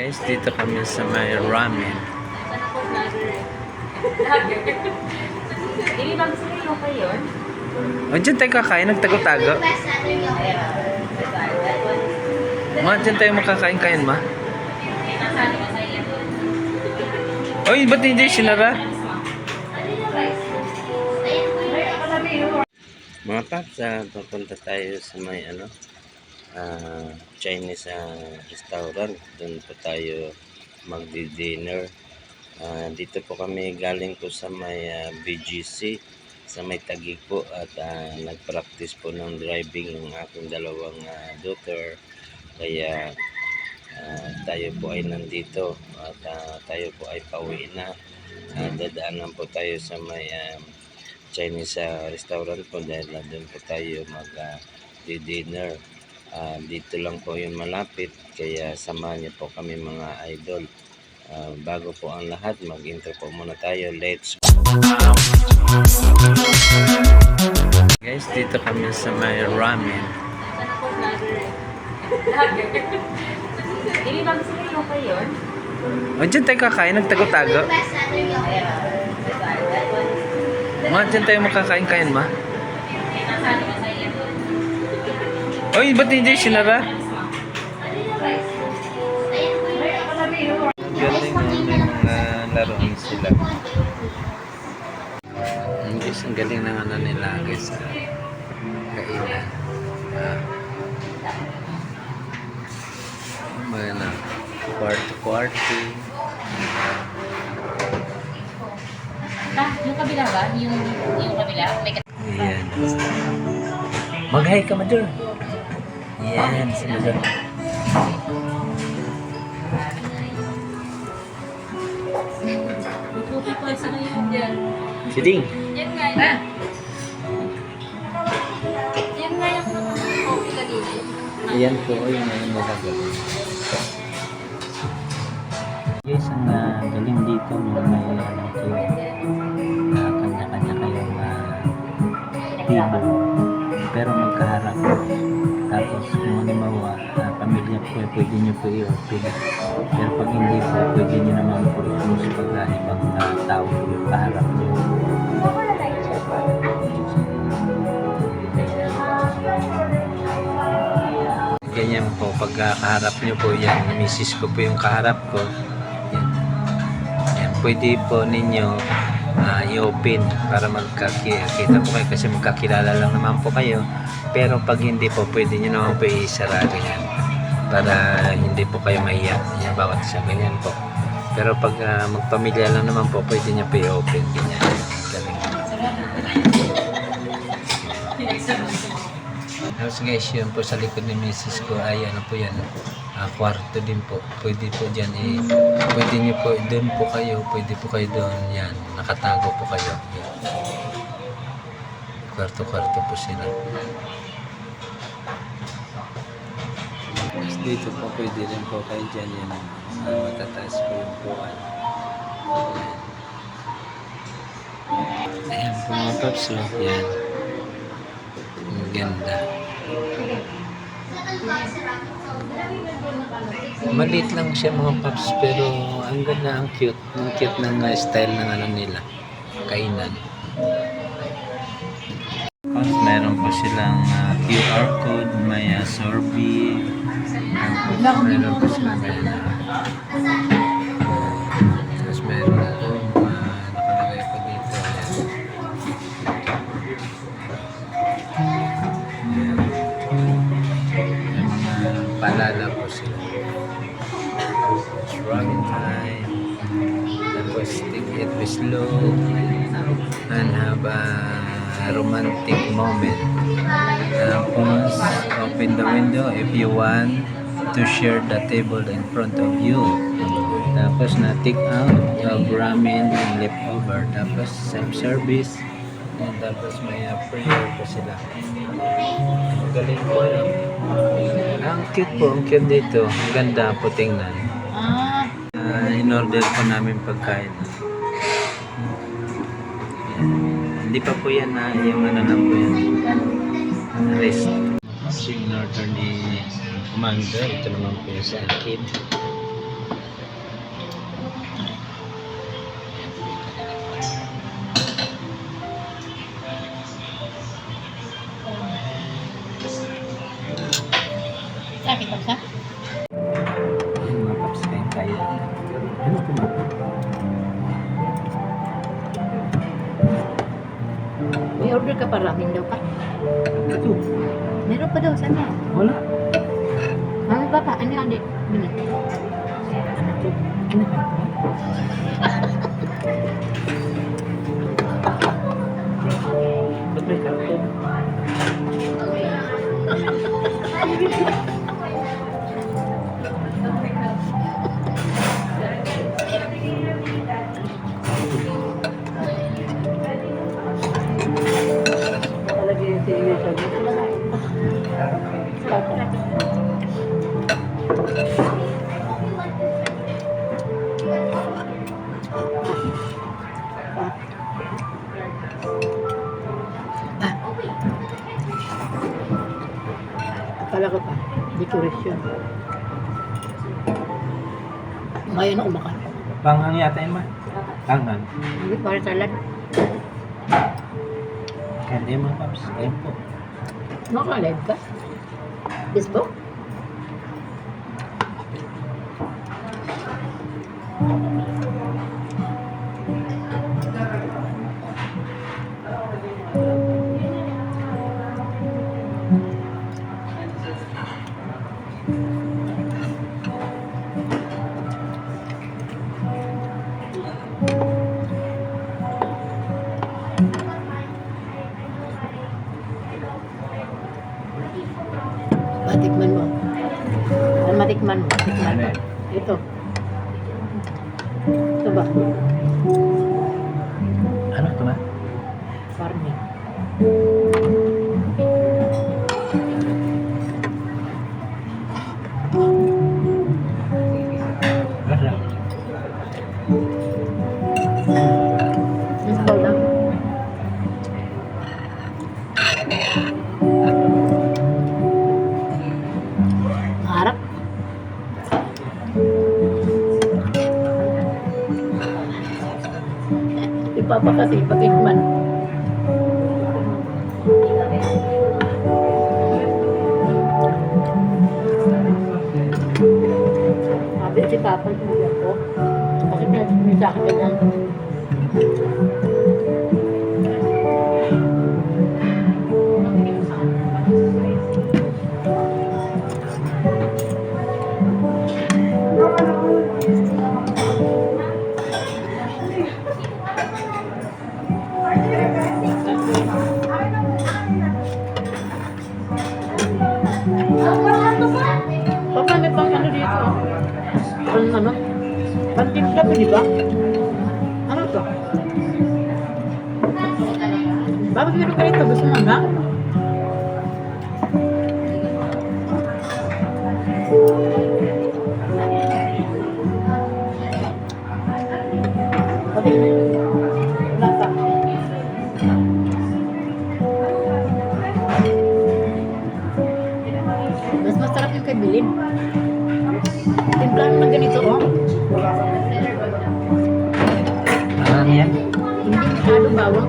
Guys, dito kami sa may ramen. Hindi ba gusto nyo pa yun? O, dyan tayo kakain, nagtago-tago. Ma, dyan tayo makakain-kain, ma. Oy, ba't hindi sinara? Mga paps, ah, papunta tayo sa may ano, ah, Chinese ah, restaurant. Doon po tayo magdi-dinner. Ah, dito po kami galing po sa may ah, BGC sa may Taguig po at ah, nag-practice po ng driving ng aking dalawang ah, daughter. Kaya ah, tayo po ay nandito at ah, tayo po ay pauwi na. Ah, dadaanan po tayo sa may ah, Chinese ah, restaurant po dahil na doon po tayo mag ah, di-dinner. Ah, dito lang po yun malapit kaya samahan niyo po kami mga idol. Ah, bago po ang lahat, mag-intro po muna tayo. Let's Guys, dito kami sa may ramen. Hindi ba gusto nyo pa yun? O, dyan tayo kakain, nagtago-tago. Ma, dyan tayo makakain-kain, ma. Oy, ba't hindi sinara? Galing na may mga laruan sila. Ang guys, ang galing ng ano nila guys. ah, Kainan. Ah. Mga na. Kwarto-kwarto. Ah, yung kabila ba? Yung, yung kabila? May Ayan. Mag-hi ka, Madur. Yan, si Madur. Bututi pa sa ngayon dyan. Siding. Yan nga yun. Yan nga yung coffee kanina. Ayan po, yung ano magagawa. Guys, ang ah, galing dito no, may ano kayo, na kanya-kanya kayong uh, table. Pero magkaharap. Tapos kung halimbawa, uh, pamilya po, eh, pwede nyo po i-open. Pero pag hindi po, pwede nyo naman po i-close pag uh, ibang uh, tao po yung kaharap nyo. Ganyan po, pag uh, kaharap nyo po yan, misis ko po yung kaharap ko. Yan. Yan, pwede po ninyo ah, i-open para magkakita po kayo kasi magkakilala lang naman po kayo. Pero pag hindi po, pwede nyo naman po i-sarado yan para hindi po kayo mahiya. Yan, bawat isa, ganyan po. Pero pag ah, magpamilya lang naman po, pwede nyo po i-open. Ganyan. Galing. Tapos guys, yun po sa likod ni Mrs. ko ay ano po yan, ah, kwarto din po. Pwede po dyan eh, pwede nyo po, doon po kayo, pwede po kayo doon, yan, nakatago po kayo. Yan. Kwarto-kwarto po sila. Tapos dito po pwede rin po kayo dyan, yan, ah, matataas po yung puwan. Ayan. Po mga paps, oh. yan. Ang ganda. Maliit lang siya mga paps pero ang ganda, ang cute. Ang cute ng uh, style ng ano nila. Kainan. Meron po silang uh, QR code, may uh, Sorbi. Meron po silang uh, Tapos meron po uh, nakalagay po dito. Ayan. Ayan. May mga paalala po sila. Ramen time. Tapos take it be slow and have a romantic moment. Tapos open the window if you want to share the table in front of you. Tapos na take out of ramen and leftover. Tapos self-service. And tapos may uh, prayer po sila. Ang galing po yun. Ang cute po, ang cute dito. Ang ganda po tingnan. Ah, Ah, in-order po namin pagkain. Hindi pa po yan na yung ano lang po yan. Rest. Order ni Commander, ito naman po yung sa akin. saturation. Ngayon na umakan. Langhang yata yun ma. Langhang. Hindi, para salad. Kaya mga paps. Ayun po. Nakalive ka? Facebook? si Papa, hindi ako. Kasi pinagsasakin na. ano? Pantimpla pa, di ba? Ano to? Bakit meron ka rito? Gusto mo ba? ganito, oh. Ano yan? Hindi, masyado bawang.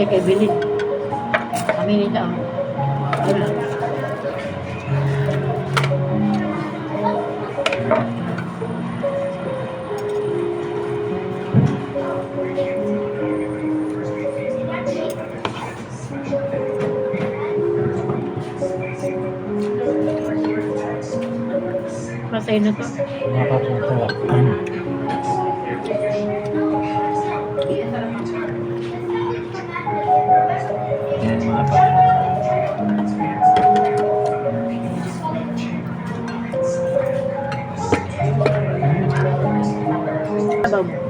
Kay Evelyn. Kami oh. Wala. Masaya na Sabaw mo.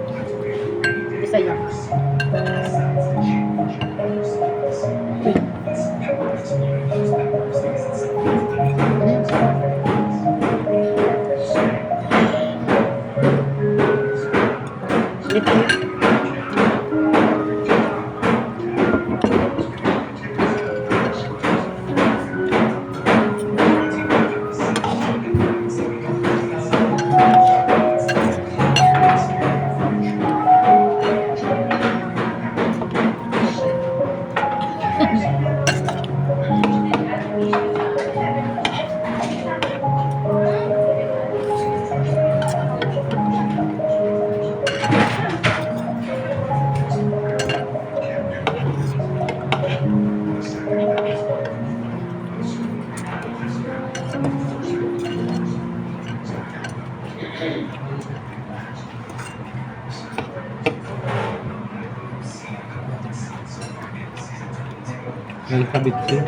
Yung kabit siya.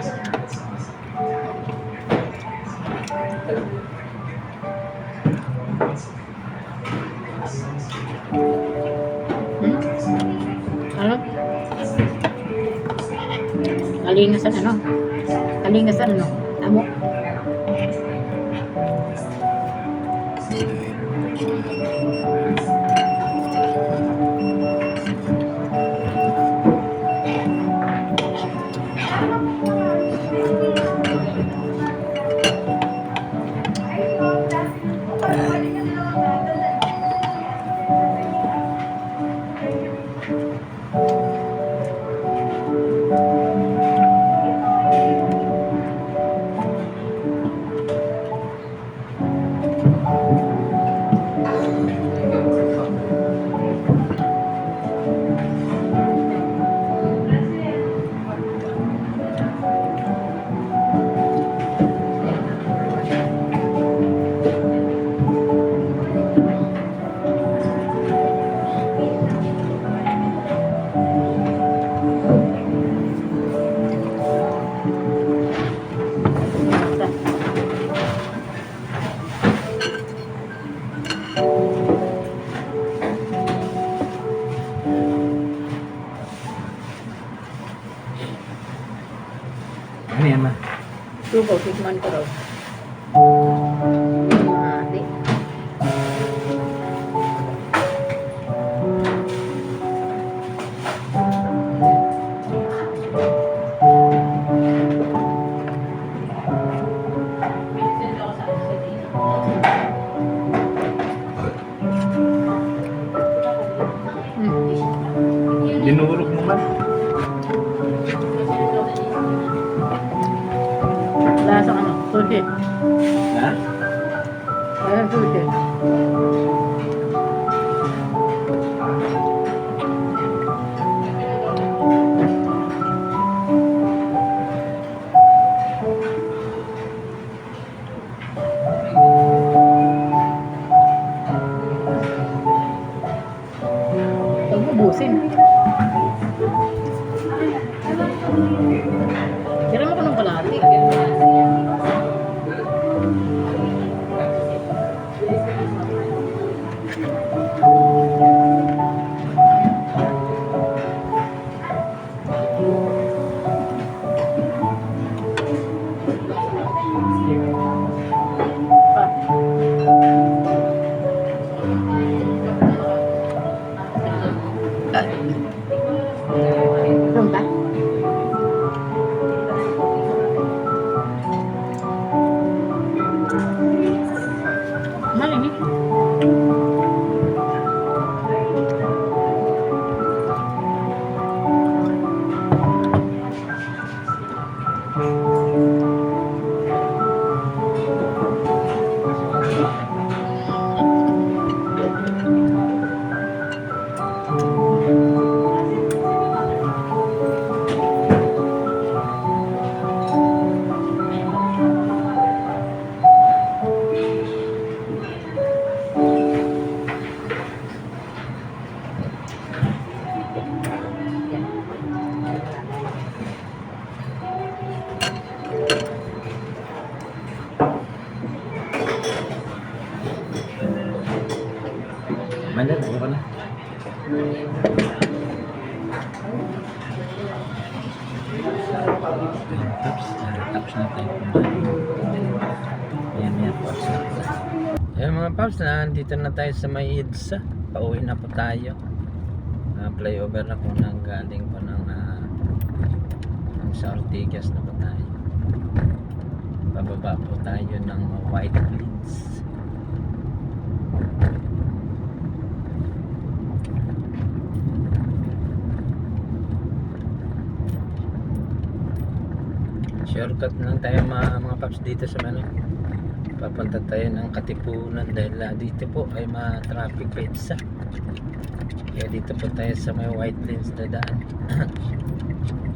Hmm? Ano? Kalingasan ano? Kalingasan ano? Amo? Mandal, ayoko na. Taps, ah, taps na tayo kumain. Ayan, ayan, paps na tayo. Ayan mga paps, nandito na tayo sa may EDSA. Pauwi na po tayo. Uh, flyover na po nang galing po ng ah, ng sa Ortigas na po tayo. Bababa po tayo ng White Shortcut lang tayo mga, mga paps dito sa ano. Papunta tayo ng Katipunan dahil ah, dito po ay mga traffic lights. Kaya dito po tayo sa may white lanes na daan.